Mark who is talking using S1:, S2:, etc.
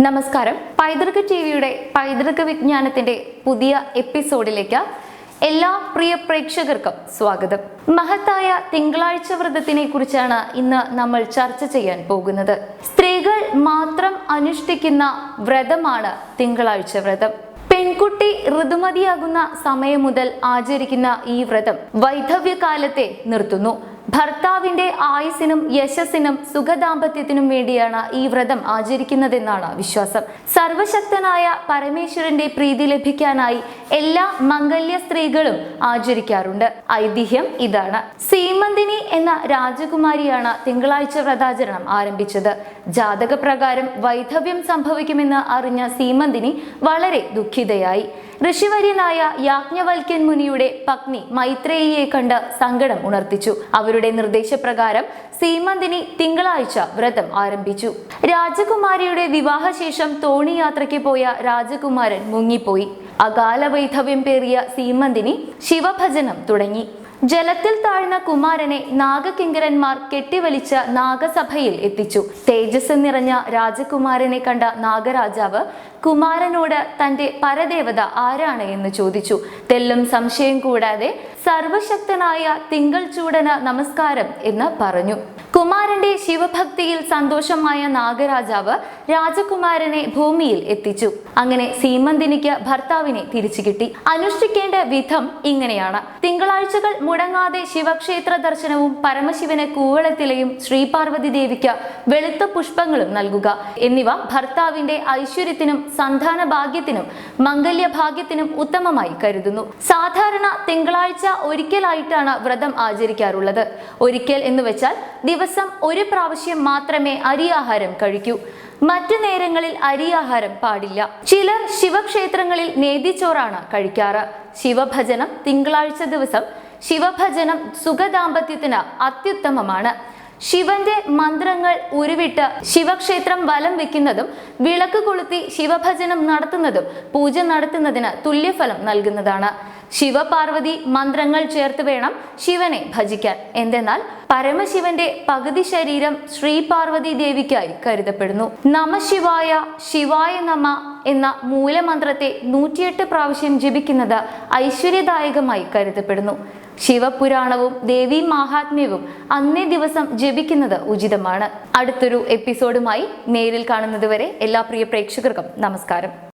S1: നമസ്കാരം. പൈതൃക ടിവിയുടെ പൈതൃക വിജ്ഞാനത്തിന്റെ പുതിയ എപ്പിസോഡിലേക്ക് എല്ലാ പ്രിയ പ്രേക്ഷകർക്കും സ്വാഗതം. മഹത്തായ തിങ്കളാഴ്ച വ്രതത്തിനെ കുറിച്ചാണ് ഇന്ന് നമ്മൾ ചർച്ച ചെയ്യാൻ പോകുന്നത്. സ്ത്രീകൾ മാത്രം അനുഷ്ഠിക്കുന്ന വ്രതമാണ് തിങ്കളാഴ്ച വ്രതം. പെൺകുട്ടി ഋതുമതിയാകുന്ന സമയം മുതൽ ആചരിക്കുന്ന ഈ വ്രതം വൈധവ്യകാലത്തെ നിർത്തുന്നു. ഭർത്താവിന്റെ ആയുസിനും യശസ്സിനും സുഖദാമ്പത്യത്തിനും വേണ്ടിയാണ് ഈ വ്രതം ആചരിക്കുന്നതെന്നാണ് വിശ്വാസം. സർവശക്തനായ പരമേശ്വരന്റെ പ്രീതി ലഭിക്കാനായി എല്ലാ മംഗല്യ സ്ത്രീകളും ആചരിക്കാറുണ്ട്. ഐതിഹ്യം ഇതാണ്. സീമന്തിനി എന്ന രാജകുമാരിയാണ് തിങ്കളാഴ്ച വ്രതാചരണം ആരംഭിച്ചത്. ജാതകപ്രകാരം വൈധവ്യം സംഭവിക്കുമെന്ന് അറിഞ്ഞ സീമന്തിനി വളരെ ദുഃഖിതയായി. ഋഷിവര്യനായ യാജ്ഞവൽക്യൻ മുനിയുടെ പത്നി മൈത്രേയിയെ കണ്ട് സങ്കടം ഉണർത്തിച്ചു. അവരുടെ നിർദ്ദേശപ്രകാരം സീമന്തിനി തിങ്കളാഴ്ച വ്രതം ആരംഭിച്ചു. രാജകുമാരിയുടെ വിവാഹശേഷം തോണി യാത്രയ്ക്ക് പോയ രാജകുമാരൻ മുങ്ങിപ്പോയി. അകാല വൈധവ്യം പേറിയ സീമന്തിനി ശിവഭജനം തുടങ്ങി. ജലത്തിൽ താഴ്ന്ന കുമാരനെ നാഗകിങ്കരന്മാർ കെട്ടിവലിച്ച നാഗസഭയിൽ എത്തിച്ചു. തേജസ് നിറഞ്ഞ രാജകുമാരനെ കണ്ട നാഗരാജാവ് കുമാരനോട് തന്റെ പരദേവത ആരാണ് എന്ന് ചോദിച്ചു. തെല്ലും സംശയം കൂടാതെ സർവശക്തനായ തിങ്കൾ ചൂടന് നമസ്കാരം എന്ന് പറഞ്ഞു. കുമാരന്റെ ശിവഭക്തിയിൽ സന്തോഷമായ നാഗരാജാവ് രാജകുമാരനെ ഭൂമിയിൽ എത്തിച്ചു. അങ്ങനെ സീമന്തിനിക്ക് ഭർത്താവിനെ തിരിച്ചു കിട്ടി. അനുഷ്ഠിക്കേണ്ട വിധം ഇങ്ങനെയാണ്. തിങ്കളാഴ്ചകൾ മുടങ്ങാതെ ശിവക്ഷേത്ര ദർശനവും പരമശിവന് കൂവളത്തിലെയും ശ്രീപാർവതി ദേവിക്ക് വെളുത്ത പുഷ്പങ്ങളും നൽകുക. എന്നിവ ഭർത്താവിന്റെ ഐശ്വര്യത്തിനും സന്താന ഭാഗ്യത്തിനും മംഗല്യ ഭാഗ്യത്തിനും ഉത്തമമായി കരുതുന്നു. സാധാരണ തിങ്കളാഴ്ച ഒരിക്കലായിട്ടാണ് വ്രതം ആചരിക്കാറുള്ളത്. ഒരിക്കൽ എന്ന് വെച്ചാൽ ദിവസം ഒരു പ്രാവശ്യം മാത്രമേ അരിയാഹാരം കഴിക്കൂ. മറ്റു നേരങ്ങളിൽ അരിയാഹാരം പാടില്ല. ചിലർ ശിവക്ഷേത്രങ്ങളിൽ നേതിച്ചോറാണ് കഴിക്കാറ്. ശിവഭജനം തിങ്കളാഴ്ച ദിവസം ശിവഭജനം സുഖദാമ്പത്യത്തിന് അത്യുത്തമമാണ്. ശിവന്റെ മന്ത്രങ്ങൾ ഉരുവിട്ട് ശിവക്ഷേത്രം വലം വെക്കുന്നതും വിളക്ക് കൊളുത്തി ശിവഭജനം നടത്തുന്നതും പൂജ നടത്തുന്നതിന് തുല്യഫലം നൽകുന്നതാണ്. ശിവപാർവതി മന്ത്രങ്ങൾ ചേർത്ത് വേണം ശിവനെ ഭജിക്കാൻ. എന്തെന്നാൽ പരമശിവന്റെ പകുതി ശരീരം ശ്രീപാർവതി ദേവിക്കായി കരുതപ്പെടുന്നു. നമശിവായ ശിവായ നമ എന്ന മൂലമന്ത്രത്തെ നൂറ്റിയെട്ട് പ്രാവശ്യം ജപിക്കുന്നത് ഐശ്വര്യദായകമായി കരുതപ്പെടുന്നു. ശിവപുരാണവും ദേവി മാഹാത്മ്യവും അന്നേ ദിവസം ജപിക്കുന്നത് ഉചിതമാണ്. അടുത്തൊരു എപ്പിസോഡുമായി നേരിൽ കാണുന്നതുവരെ എല്ലാ പ്രിയ പ്രേക്ഷകർക്കും നമസ്കാരം.